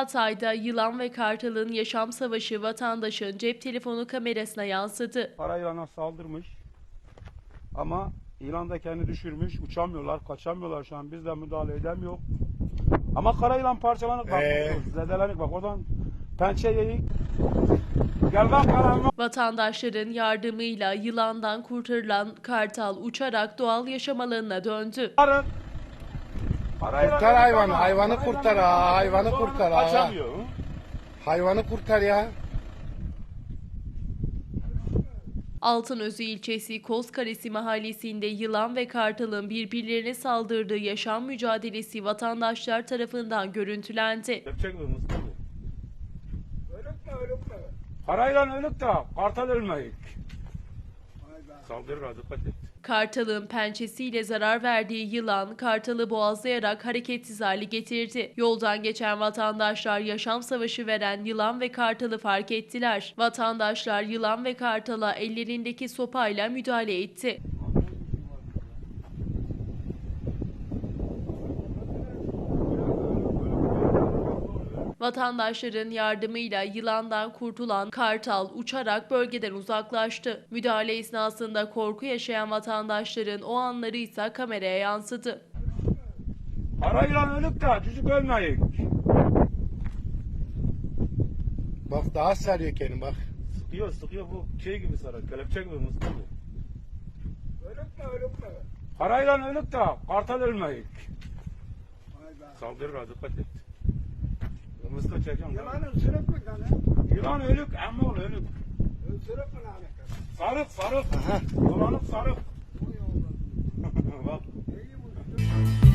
Hatay'da yılan ve kartalın yaşam savaşı vatandaşın cep telefonu kamerasına yansıdı. Para yılana saldırmış. Ama yılan da kendini düşürmüş. Uçamıyorlar, kaçamıyorlar şu an. Biz de müdahale edemiyor. Ama kara yılan parçalanık bak. Ee? Zedelenik bak oradan pençe yiyik. Gel bak karanlık. Vatandaşların yardımıyla yılandan kurtarılan kartal uçarak doğal yaşam alanına döndü. Para Kurtar hayvanı, hayvanı kurtar ha, hayvanı kurtar ha. Kaçamıyor. Hayvanı kurtar ya. Altınözü ilçesi Kozkaresi mahallesinde yılan ve kartalın birbirlerine saldırdığı yaşam mücadelesi vatandaşlar tarafından görüntülendi. Yapacak mı Mustafa? Parayla ölük de kartal ölmeyik. Saldırır ha, dikkat et. Kartalın pençesiyle zarar verdiği yılan kartalı boğazlayarak hareketsiz hale getirdi. Yoldan geçen vatandaşlar yaşam savaşı veren yılan ve kartalı fark ettiler. Vatandaşlar yılan ve kartala ellerindeki sopayla müdahale etti. Vatandaşların yardımıyla yılandan kurtulan kartal uçarak bölgeden uzaklaştı. Müdahale esnasında korku yaşayan vatandaşların o anları ise kameraya yansıdı. Parayla ölük de çocuk ölmeyik. Bak daha sarıyor kendini bak. Sıkıyor sıkıyor bu şey gibi sarar. Kelepçe gibi Mustafa. Parayla ölük de kartal ölmeyik. Saldırır ha, dikkat et. Mustafa çekeceğim. Yılanı ısırık mı lan? Yılan ölük ama ol ölük. Isırık mı lan? Sarık sarık. Dolanıp sarık. Bak. İyi bu.